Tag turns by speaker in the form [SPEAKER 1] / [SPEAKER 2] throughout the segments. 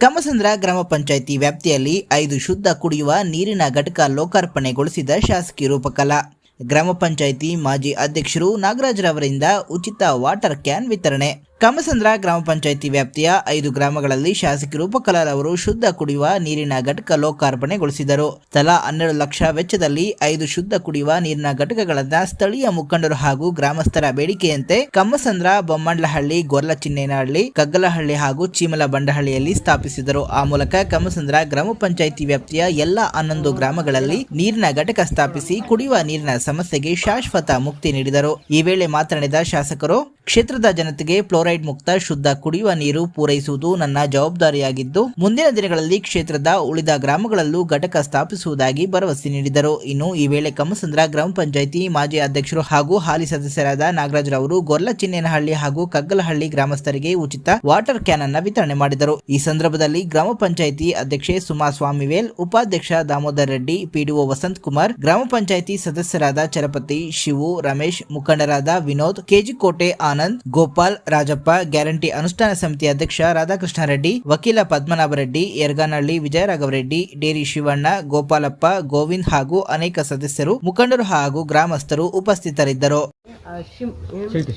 [SPEAKER 1] ಕಮಸಂದ್ರ ಗ್ರಾಮ ಪಂಚಾಯಿತಿ ವ್ಯಾಪ್ತಿಯಲ್ಲಿ ಐದು ಶುದ್ಧ ಕುಡಿಯುವ ನೀರಿನ ಘಟಕ ಲೋಕಾರ್ಪಣೆಗೊಳಿಸಿದ ಶಾಸಕಿ ರೂಪಕಲಾ. ಗ್ರಾಮ ಪಂಚಾಯಿತಿ ಮಾಜಿ ಅಧ್ಯಕ್ಷರು ನಾಗರಾಜ್ರವರಿಂದ ಉಚಿತ ವಾಟರ್ ಕ್ಯಾನ್ ವಿತರಣೆ. ಕಮಸಂದ್ರ ಗ್ರಾಮ ಪಂಚಾಯಿತಿ ವ್ಯಾಪ್ತಿಯ ಐದು ಗ್ರಾಮಗಳಲ್ಲಿ ಶಾಸಕಿ ರೂಪಕಲಾರವರು ಶುದ್ಧ ಕುಡಿಯುವ ನೀರಿನ ಘಟಕ ಲೋಕಾರ್ಪಣೆಗೊಳಿಸಿದರು. ತಲಾ ಹನ್ನೆರಡು ಲಕ್ಷ ವೆಚ್ಚದಲ್ಲಿ ಐದು ಶುದ್ಧ ಕುಡಿಯುವ ನೀರಿನ ಘಟಕಗಳನ್ನು ಸ್ಥಳೀಯ ಮುಖಂಡರು ಹಾಗೂ ಗ್ರಾಮಸ್ಥರ ಬೇಡಿಕೆಯಂತೆ ಕಮ್ಮಸಂದ್ರ ಬೊಮ್ಮಂಡ್ಲಹಳ್ಳಿ ಗೊರ್ಲಚಿನ್ನೇನಹಳ್ಳಿ, ಕಗ್ಗಲಹಳ್ಳಿ ಹಾಗೂ ಚೀಮಲ ಬಂಡಹಳ್ಳಿಯಲ್ಲಿ ಸ್ಥಾಪಿಸಿದರು. ಆ ಮೂಲಕ ಕಮ್ಮಸಂದ್ರ ಗ್ರಾಮ ಪಂಚಾಯಿತಿ ವ್ಯಾಪ್ತಿಯ ಎಲ್ಲಾ ಹನ್ನೊಂದು ಗ್ರಾಮಗಳಲ್ಲಿ ನೀರಿನ ಘಟಕ ಸ್ಥಾಪಿಸಿ ಕುಡಿಯುವ ನೀರಿನ ಸಮಸ್ಯೆಗೆ ಶಾಶ್ವತ ಮುಕ್ತಿ ನೀಡಿದರು. ಈ ವೇಳೆ ಮಾತನಾಡಿದ ಶಾಸಕರು ಕ್ಷೇತ್ರದ ಜನತೆಗೆ ಫ್ಲೋರೈಡ್ ಮುಕ್ತ, ಶುದ್ಧ ಕುಡಿಯುವ ನೀರು ಪೂರೈಸುವುದು ನನ್ನ ಜವಾಬ್ದಾರಿಯಾಗಿದ್ದು, ಮುಂದಿನ ದಿನಗಳಲ್ಲಿ ಕ್ಷೇತ್ರದ ಉಳಿದ ಗ್ರಾಮಗಳಲ್ಲೂ ಘಟಕ ಸ್ಥಾಪಿಸುವುದಾಗಿ ಭರವಸೆ ನೀಡಿದರು. ಇನ್ನು ಈ ವೇಳೆ ಕಮ್ಮಸಂದ್ರ ಗ್ರಾಮ ಪಂಚಾಯಿತಿ ಮಾಜಿ ಅಧ್ಯಕ್ಷರು ಹಾಗೂ ಹಾಲಿ ಸದಸ್ಯರಾದ ನಾಗರಾಜ್ ರವರು ಗೊರ್ಲಚಿನ್ನೇನಹಳ್ಳಿ ಹಾಗೂ ಕಗ್ಗಲಹಳ್ಳಿ ಗ್ರಾಮಸ್ಥರಿಗೆ ಉಚಿತ ವಾಟರ್ ಕ್ಯಾನ್ ಅನ್ನ ವಿತರಣೆ ಮಾಡಿದರು. ಈ ಸಂದರ್ಭದಲ್ಲಿ ಗ್ರಾಮ ಪಂಚಾಯಿತಿ ಅಧ್ಯಕ್ಷೆ ಸುಮಾ ಸ್ವಾಮಿವೇಲ್, ಉಪಾಧ್ಯಕ್ಷ ದಾಮೋದರ್ ರೆಡ್ಡಿ, ಪಿಡಿಒ ವಸಂತ್ ಕುಮಾರ್, ಗ್ರಾಮ ಪಂಚಾಯಿತಿ ಸದಸ್ಯರಾದ ಚರಪತಿ ಶಿವು ರಮೇಶ್, ಮುಖಂಡರಾದ ವಿನೋದ್ ಕೆಜಿಕೋಟೆ ಆನಂದ್ ಗೋಪಾಲ್ ರಾಜಪ್ಪ ಗ್ಯಾರಂಟಿ ಅನುಷ್ಠಾನ ಸಮಿತಿ ಅಧ್ಯಕ್ಷ ರಾಧಾಕೃಷ್ಣ ರೆಡ್ಡಿ ವಕೀಲ ಪದ್ಮನಾಭ ರೆಡ್ಡಿ ಯರ್ಗಾನಹಳ್ಳಿ ವಿಜಯರಾಘವರೆಡ್ಡಿ ಡೇರಿ ಶಿವಣ್ಣ ಗೋಪಾಲಪ್ಪ ಗೋವಿಂದ್ ಹಾಗೂ ಅನೇಕ ಸದಸ್ಯರು ಮುಖಂಡರು ಹಾಗೂ ಗ್ರಾಮಸ್ಥರು ಉಪಸ್ಥಿತರಿದ್ದರು
[SPEAKER 2] ఆ షిమ్ ఏం- షిల్ట్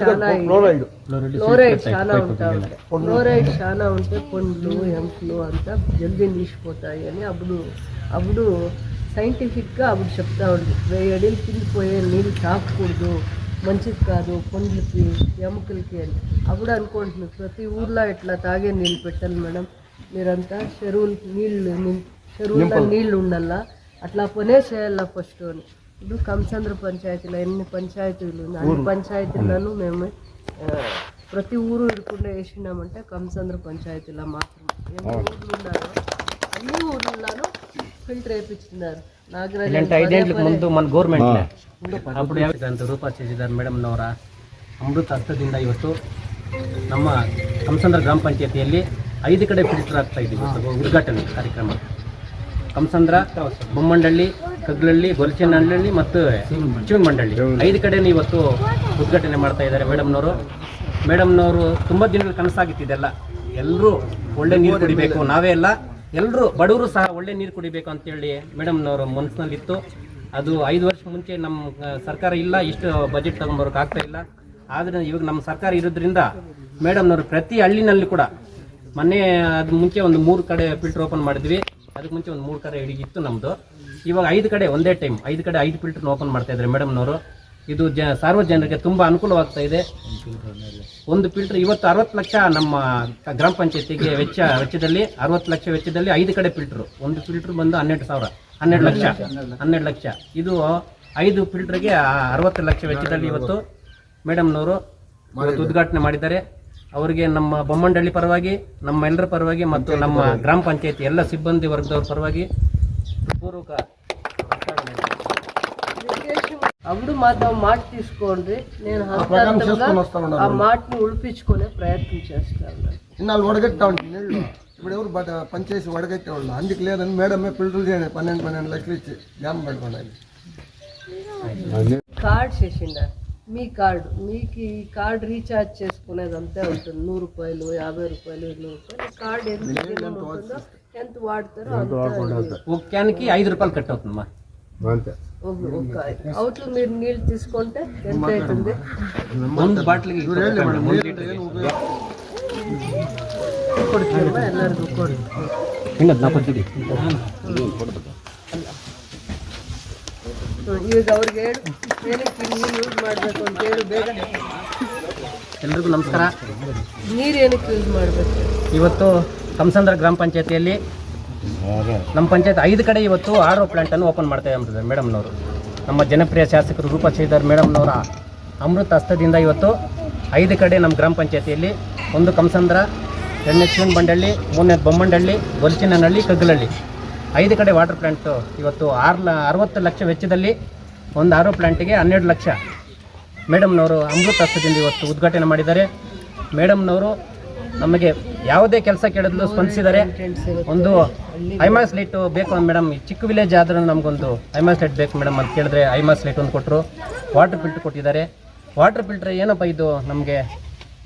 [SPEAKER 2] చాలా ఫ్లోరైడ్ చాలా ఉంటా ఉంటాయి ఫ్లోరైడ్ చాలా ఉంటే పండ్లు ఎంట్లు అంతా జల్దీ నీసిపోతాయి అని అప్పుడు అప్పుడు సైంటిఫిక్గా అప్పుడు చెప్తా ఉంది వెయ్యి అడిలు కింద పోయే నీళ్ళు తాగకూడదు మంచిది కాదు పండ్లకి ఎముకలకి అని. అప్పుడు అనుకుంటున్నాను ప్రతి ఊర్లో ఇట్లా తాగే నీళ్ళు పెట్టాలి మేడం. మీరంతా చెరువులు నీళ్ళు చెరువుల్లో నీళ్ళు ఉండాలా? అట్లా పనే చేయాలా ఫస్ట్ అని. ఇప్పుడు కంసంద్ర పంచాయతీలో ఎన్ని పంచాయతీలు ఉన్నాయి? అన్ని పంచాయతీలను మేము ప్రతి ఊరు ఇరుకుండా వేసినామంటే కంసంద్ర పంచాయతీలో మాత్రం ఎన్ని ఊర్లు ఉన్నారో అన్ని ఊర్లలోనూ ఫిల్టర్ వేయించుతున్నారు
[SPEAKER 3] ఇలాంటి ఐదేళ్ళకి ಮೇಡಮ್ನವರ ಅಮೃತ ಹಸ್ತದಿಂದ ಇವತ್ತು ನಮ್ಮ ಕಂಸಂದ್ರ ಗ್ರಾಮ ಪಂಚಾಯತಿಯಲ್ಲಿ ಐದು ಕಡೆ ಫಿಲ್ಟರ್ ಆಗ್ತಾ ಇದ್ದೀವಿ ಉದ್ಘಾಟನೆ ಕಾರ್ಯಕ್ರಮ. ಕಂಸಂದ್ರ ಬೊಮ್ಮಂಡಳ್ಳಿ ಕಗ್ಲಳ್ಳಿ ಗೊಲ್ಚನಹಳ್ಳಿ ಮತ್ತು ಮಂಡಳ್ಳಿ ಐದು ಕಡೆನೂ ಇವತ್ತು ಉದ್ಘಾಟನೆ ಮಾಡ್ತಾ ಇದ್ದಾರೆ ಮೇಡಮ್ನವರು. ಮೇಡಮ್ನವರು ತುಂಬ ದಿನಗಳ ಕನಸಾಗಿತ್ತಿದೆಲ್ಲ ಎಲ್ಲರೂ ಒಳ್ಳೆ ನೀರು ಕುಡಿಬೇಕು ನಾವೇ ಎಲ್ಲ ಎಲ್ಲರೂ ಬಡವರು ಸಹ ಒಳ್ಳೆ ನೀರು ಕುಡಿಬೇಕು ಅಂತೇಳಿ ಮೇಡಮ್ನವ್ರ ಮನಸ್ಸಿನಲ್ಲಿತ್ತು. ಅದು ಐದು ವರ್ಷ ಮುಂಚೆ ನಮ್ಮ ಸರ್ಕಾರ ಇಲ್ಲ, ಇಷ್ಟು ಬಜೆಟ್ ತೊಗೊಂಬರೋಕೆ ಆಗ್ತಾ ಇಲ್ಲ. ಆದರೆ ಇವಾಗ ನಮ್ಮ ಸರ್ಕಾರ ಇರೋದ್ರಿಂದ ಮೇಡಮ್ನವರು ಪ್ರತಿ ಹಳ್ಳಿನಲ್ಲಿ ಕೂಡ ಮೊನ್ನೆ ಅದು ಮುಂಚೆ ಒಂದು ಮೂರು ಕಡೆ ಫಿಲ್ಟರ್ ಓಪನ್ ಮಾಡಿದ್ವಿ. ಅದಕ್ಕೆ ಮುಂಚೆ ಒಂದು ಮೂರು ಕಡೆ ಹಿಡಿಗಿತ್ತು ನಮ್ಮದು ಇವಾಗ ಐದು ಕಡೆ ಒಂದೇ ಟೈಮ್ ಐದು ಕಡೆ ಐದು ಫಿಲ್ಟರ್ನ ಓಪನ್ ಮಾಡ್ತಾಯಿದ್ರೆ ಮೇಡಮ್ನವರು. ಇದು ಜ ಸಾರ್ವಜನಿಕರಿಗೆ ತುಂಬ ಅನುಕೂಲವಾಗ್ತಾ ಇದೆ. ಒಂದು ಫಿಲ್ಟರ್ ಇವತ್ತು ಅರವತ್ತು ಲಕ್ಷ ನಮ್ಮ ಗ್ರಾಮ ಪಂಚಾಯತಿಗೆ ವೆಚ್ಚ ವೆಚ್ಚದಲ್ಲಿ, ಅರವತ್ತು ಲಕ್ಷ ವೆಚ್ಚದಲ್ಲಿ ಐದು ಕಡೆ ಫಿಲ್ಟ್ರು. ಒಂದು ಫಿಲ್ಟರ್ ಬಂದು ಹನ್ನೆರಡು ಸಾವಿರ. ಹನ್ನೆರಡು ಲಕ್ಷ. ಹನ್ನೆರಡು ಲಕ್ಷ. ಇದು ಐದು ಫಿಲ್ಟರ್ಗೆ ಅರವತ್ತು ಲಕ್ಷ ವೆಚ್ಚದಲ್ಲಿ ಇವತ್ತು ಮೇಡಮ್ನವರು ಉದ್ಘಾಟನೆ ಮಾಡಿದ್ದಾರೆ. ಅವರಿಗೆ ನಮ್ಮ ಬೊಮ್ಮಂಡಳ್ಳಿ ಪರವಾಗಿ, ನಮ್ಮ ಎಲ್ಲರ ಪರವಾಗಿ ಮತ್ತು ನಮ್ಮ ಗ್ರಾಮ ಪಂಚಾಯತಿ ಎಲ್ಲ ಸಿಬ್ಬಂದಿ ವರ್ಗದವ್ರ ಪರವಾಗಿ ಪೂರ್ವಕ
[SPEAKER 2] అప్పుడు మాతో మాట తీసుకోండి. నేను హస్తాంతరంగా ఆ మాటని ఉడిపించుకునే ప్రయత్నం చేస్తాను
[SPEAKER 4] ఇన్నాళ్ళు వడగట్టా ఉంటుంది నీళ్ళు. ఇప్పుడు ఎవరు బట పనిచేసి వడగట్టే వాళ్ళు అందుకు లేదని మేడమే ఫిల్టర్ చేయండి. పన్నెండు పన్నెండు లక్షలు ఇచ్చి డ్యామ్ పెట్టుకోండి
[SPEAKER 2] కార్డ్ చేసిండారు మీ కార్డు. మీకు ఈ కార్డు రీఛార్జ్ చేసుకునేది అంతే ఉంటుంది. నూరు రూపాయలు యాభై రూపాయలు నూరు రూపాయలు. కార్డు ఎంత దినం ఉంటుందో ఎంత వాడతారో
[SPEAKER 3] ఐదు రూపాయలు కట్ అవుతుందమ్మా.
[SPEAKER 2] అవుట్లు మీరు నీళ్ళు తీసుకుంటే ఎంత అవుతుంది
[SPEAKER 3] ಒಂದು ಬಾಟ್ಲಿಗೆ
[SPEAKER 2] ಕೊಡ್ತೀರಮ್ಮ ಎಲ್ಲರಿಗೂ ಕೊಡಿ
[SPEAKER 3] ಇನ್ನೊಂದು ನಾವು ಕೊಡ್ತೀವಿ
[SPEAKER 2] ಈಗ ಅವ್ರಿಗೆ ಹೇಳು ಏನಕ್ಕೆ ನೀರು ಯೂಸ್ ಮಾಡಬೇಕು ಅಂತ ಹೇಳಿ ಬೇಗ
[SPEAKER 3] ಎಲ್ರಿಗೂ ನಮಸ್ಕಾರ
[SPEAKER 2] ನೀರು ಏನಕ್ಕೆ ಯೂಸ್ ಮಾಡಬೇಕು
[SPEAKER 3] ಇವತ್ತು ಕಂಸಂದ್ರ ಗ್ರಾಮ ಪಂಚಾಯತಿಯಲ್ಲಿ ನಮ್ಮ ಪಂಚಾಯತ್ ಐದು ಕಡೆ ಇವತ್ತು ಆರೋ ಪ್ಲಾಂಟ್ ಪ್ಲಾಂಟನ್ನು ಓಪನ್ ಮಾಡ್ತಾ ಇದ್ದಾರೆ ಮೇಡಮ್ನವರು. ನಮ್ಮ ಜನಪ್ರಿಯ ಶಾಸಕರು ರೂಪಾ ಶ್ರೀಧರ್ ಮೇಡಮ್ನವರ ಅಮೃತ ಹಸ್ತದಿಂದ ಇವತ್ತು ಐದು ಕಡೆ ನಮ್ಮ ಗ್ರಾಮ ಪಂಚಾಯತಿಯಲ್ಲಿ ಒಂದು ಕಂಸಂದ್ರ ಎರಡನೇ ಚೂನ್ ಬಂಡಳ್ಳಿ ಮೂರನೇ ಬೊಮ್ಮಂಡಳ್ಳಿ ಗೊಲ್ಚಿನಹಳ್ಳಿ ಕಗ್ಗಲಹಳ್ಳಿ ಐದು ಕಡೆ ವಾಟರ್ ಪ್ಲಾಂಟ್ ಇವತ್ತು ಆರು ಲ ಅರವತ್ತು ಲಕ್ಷ ವೆಚ್ಚದಲ್ಲಿ ಒಂದು ಆರು ಪ್ಲ್ಯಾಂಟಿಗೆ ಹನ್ನೆರಡು ಲಕ್ಷ ಮೇಡಮ್ನವರು ಅಮೃತ ಹಸ್ತದಿಂದ ಇವತ್ತು ಉದ್ಘಾಟನೆ ಮಾಡಿದ್ದಾರೆ. ಮೇಡಮ್ನವರು ನಮಗೆ ಯಾವುದೇ ಕೆಲಸ ಕೇಳಿದ್ಲು ಸ್ಪಂದಿಸಿದರೆ ಒಂದು ಐಮಾಸ್ ಲೈಟ್ ಬೇಕು ಮೇಡಮ್ ಚಿಕ್ಕ ವಿಲೇಜ್ ಆದ್ರೂ ನಮಗೊಂದು ಐಮಾಸ್ ಲೈಟ್ ಬೇಕು ಮೇಡಮ್ ಅಂತ ಕೇಳಿದ್ರೆ ಐಮಾಸ್ ಲೈಟ್ ಒಂದು ಕೊಟ್ಟರು. ವಾಟರ್ ಫಿಲ್ಟರ್ ಕೊಟ್ಟಿದ್ದಾರೆ. ವಾಟರ್ ಫಿಲ್ಟರ್ ಏನಪ್ಪ ಇದು ನಮಗೆ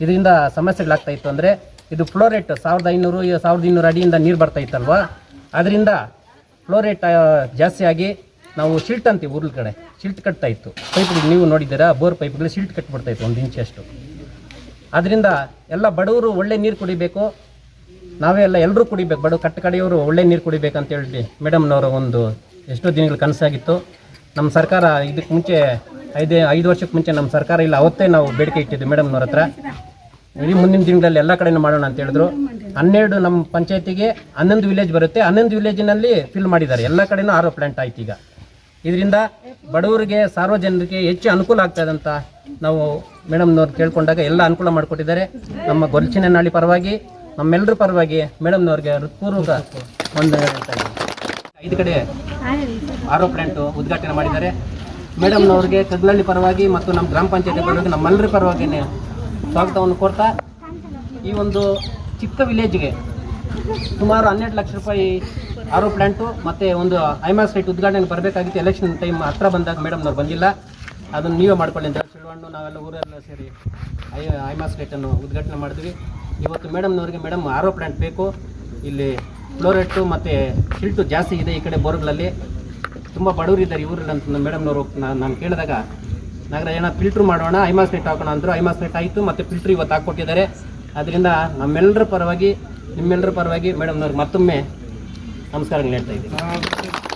[SPEAKER 3] ಇದರಿಂದ ಸಮಸ್ಯೆಗಳಾಗ್ತಾ ಇತ್ತು ಅಂದರೆ ಇದು ಫ್ಲೋರೇಟ್ ಸಾವಿರದ ಐನೂರು ಸಾವಿರದ ಇನ್ನೂರು ಅಡಿಯಿಂದ ನೀರು ಬರ್ತಾ ಇತ್ತಲ್ವಾ? ಅದರಿಂದ ಫ್ಲೋರೇಟ್ ಜಾಸ್ತಿಯಾಗಿ ನಾವು ಶಿಲ್ಟ್ ಅಂತೀವಿ ಊರ್ಲ ಕಡೆ. ಶಿಲ್ಟ್ ಕಟ್ತಾ ಇತ್ತು. ಪೈಪ್ಗಳು ನೀವು ನೋಡಿದ್ದೀರಾ? ಬೋರ್ ಪೈಪ್ಗಳು ಶಿಲ್ಟ್ ಕಟ್ಬಿಡ್ತಾ ಇತ್ತು ಒಂದು ಇಂಚಷ್ಟು ಅದರಿಂದ ಎಲ್ಲ ಬಡವರು ಒಳ್ಳೆ ನೀರು ಕುಡಿಬೇಕು. ನಾವೇ ಎಲ್ಲ ಎಲ್ಲರೂ ಕುಡಿಬೇಕು. ಬಡ ಕಟ್ಟ ಕಡೆಯವರು ಒಳ್ಳೆ ನೀರು ಕುಡಿಬೇಕಂತ ಹೇಳಿ ಮೇಡಮ್ನವರ ಒಂದು ಎಷ್ಟೋ ದಿನಗಳ ಕನಸಾಗಿತ್ತು. ನಮ್ಮ ಸರ್ಕಾರ ಇದಕ್ಕೆ ಮುಂಚೆ ಐದೇ, ಐದು ವರ್ಷಕ್ಕೆ ಮುಂಚೆ ನಮ್ಮ ಸರ್ಕಾರ ಇಲ್ಲ, ಅವತ್ತೇ ನಾವು ಬೇಡಿಕೆ ಇಟ್ಟಿದ್ವಿ ಮೇಡಮ್ನವ್ರ ಹತ್ರ. ಇಡೀ ಮುಂದಿನ ದಿನಗಳಲ್ಲಿ ಎಲ್ಲ ಕಡೆನೂ ಮಾಡೋಣ ಅಂತ ಹೇಳಿದ್ರು. ಹನ್ನೆರಡು ನಮ್ಮ ಪಂಚಾಯತಿಗೆ ಹನ್ನೊಂದು ವಿಲೇಜ್ ಬರುತ್ತೆ. ಹನ್ನೊಂದು ವಿಲೇಜಿನಲ್ಲಿ ಫಿಲ್ ಮಾಡಿದ್ದಾರೆ. ಎಲ್ಲ ಕಡೆನೂ ಆರೋ ಪ್ಲಾಂಟ್ ಆಯ್ತು ಈಗ. ಇದರಿಂದ ಬಡವರಿಗೆ, ಸಾರ್ವಜನಿಕರಿಗೆ ಹೆಚ್ಚು ಅನುಕೂಲ ಆಗ್ತದೆ ಅಂತ ನಾವು ಮೇಡಮ್ನವ್ರು ಕೇಳ್ಕೊಂಡಾಗ ಎಲ್ಲ ಅನುಕೂಲ ಮಾಡಿಕೊಟ್ಟಿದ್ದಾರೆ. ನಮ್ಮ ಗೊಲ್ಚಿನಹಳ್ಳಿ ಪರವಾಗಿ ನಮ್ಮೆಲ್ಲರ ಪರವಾಗಿ ಮೇಡಮ್ನವ್ರಿಗೆ ಹೃತ್ಪೂರ್ವಕ ಒಂದು ಐದು ಕಡೆ ಆರೋ ಉದ್ಘಾಟನೆ ಮಾಡಿದ್ದಾರೆ. ಮೇಡಮ್ನವ್ರಿಗೆ ಕಗ್ಲಹಳ್ಳಿ ಪರವಾಗಿ ಮತ್ತು ನಮ್ಮ ಗ್ರಾಮ ಪಂಚಾಯತಿ ಪರವಾಗಿ ನಮ್ಮೆಲ್ಲರ ಪರವಾಗಿ ಸ್ವಾಗತವನ್ನು ಕೊಡ್ತಾ ಈ ಒಂದು ಚಿಕ್ಕ ವಿಲೇಜ್ಗೆ ಸುಮಾರು ಹನ್ನೆರಡು ಲಕ್ಷ ರೂಪಾಯಿ ಆರೋ ಪ್ಲ್ಯಾಂಟು ಮತ್ತು ಒಂದು ಐಮಾಸ್ ಸೈಟ್ ಉದ್ಘಾಟನೆ ಬರಬೇಕಾಗಿತ್ತು. ಎಲೆಕ್ಷನ್ ಟೈಮ್ ಹತ್ರ ಬಂದಾಗ ಮೇಡಮ್ನವ್ರು ಬಂದಿಲ್ಲ. ಅದನ್ನು ನೀವೇ ಮಾಡ್ಕೊಳ್ಳಿ ಅಂತ ಶಿಳ್ವಣ್ಣು ನಾವೆಲ್ಲ ಊರೆಲ್ಲ ಸೇರಿ ಐ ಐಮಾಸ್ ಸೈಟನ್ನು ಉದ್ಘಾಟನೆ ಮಾಡಿದ್ವಿ. ಇವತ್ತು ಮೇಡಮ್ನವ್ರಿಗೆ ಮೇಡಮ್ ಆರೋ ಪ್ಲಾಂಟ್ ಬೇಕು. ಇಲ್ಲಿ ಫ್ಲೋರೆಟ್ಟು ಮತ್ತು ಶಿಲ್ಟು ಜಾಸ್ತಿ ಇದೆ ಈ ಕಡೆ ಬೋರ್ಗಳಲ್ಲಿ. ತುಂಬ ಬಡವರು ಇದ್ದಾರೆ ಈ ಊರಲ್ಲಿ ಅಂತ ಮೇಡಮ್ನವರು ನಾನು ಕೇಳಿದಾಗ, ನಾಗರ ಏನೋ ಫಿಲ್ಟ್ರ್ ಮಾಡೋಣ ಐಮಾಸ್ ನೆಟ್ ಹಾಕೋಣ ಅಂದರು. ಐಮಾಸ್ ನೆಟ್ ಆಯಿತು, ಮತ್ತು ಫಿಲ್ಟ್ರ್ ಇವತ್ತು ಹಾಕ್ಕೊಟ್ಟಿದ್ದಾರೆ. ಅದರಿಂದ ನಮ್ಮೆಲ್ಲರ ಪರವಾಗಿ ನಿಮ್ಮೆಲ್ಲರ ಪರವಾಗಿ ಮೇಡಮ್ನವ್ರಿಗೆ ಮತ್ತೊಮ್ಮೆ ನಮಸ್ಕಾರಗಳು ಹೇಳ್ತಾ ಇದ್ದೀನಿ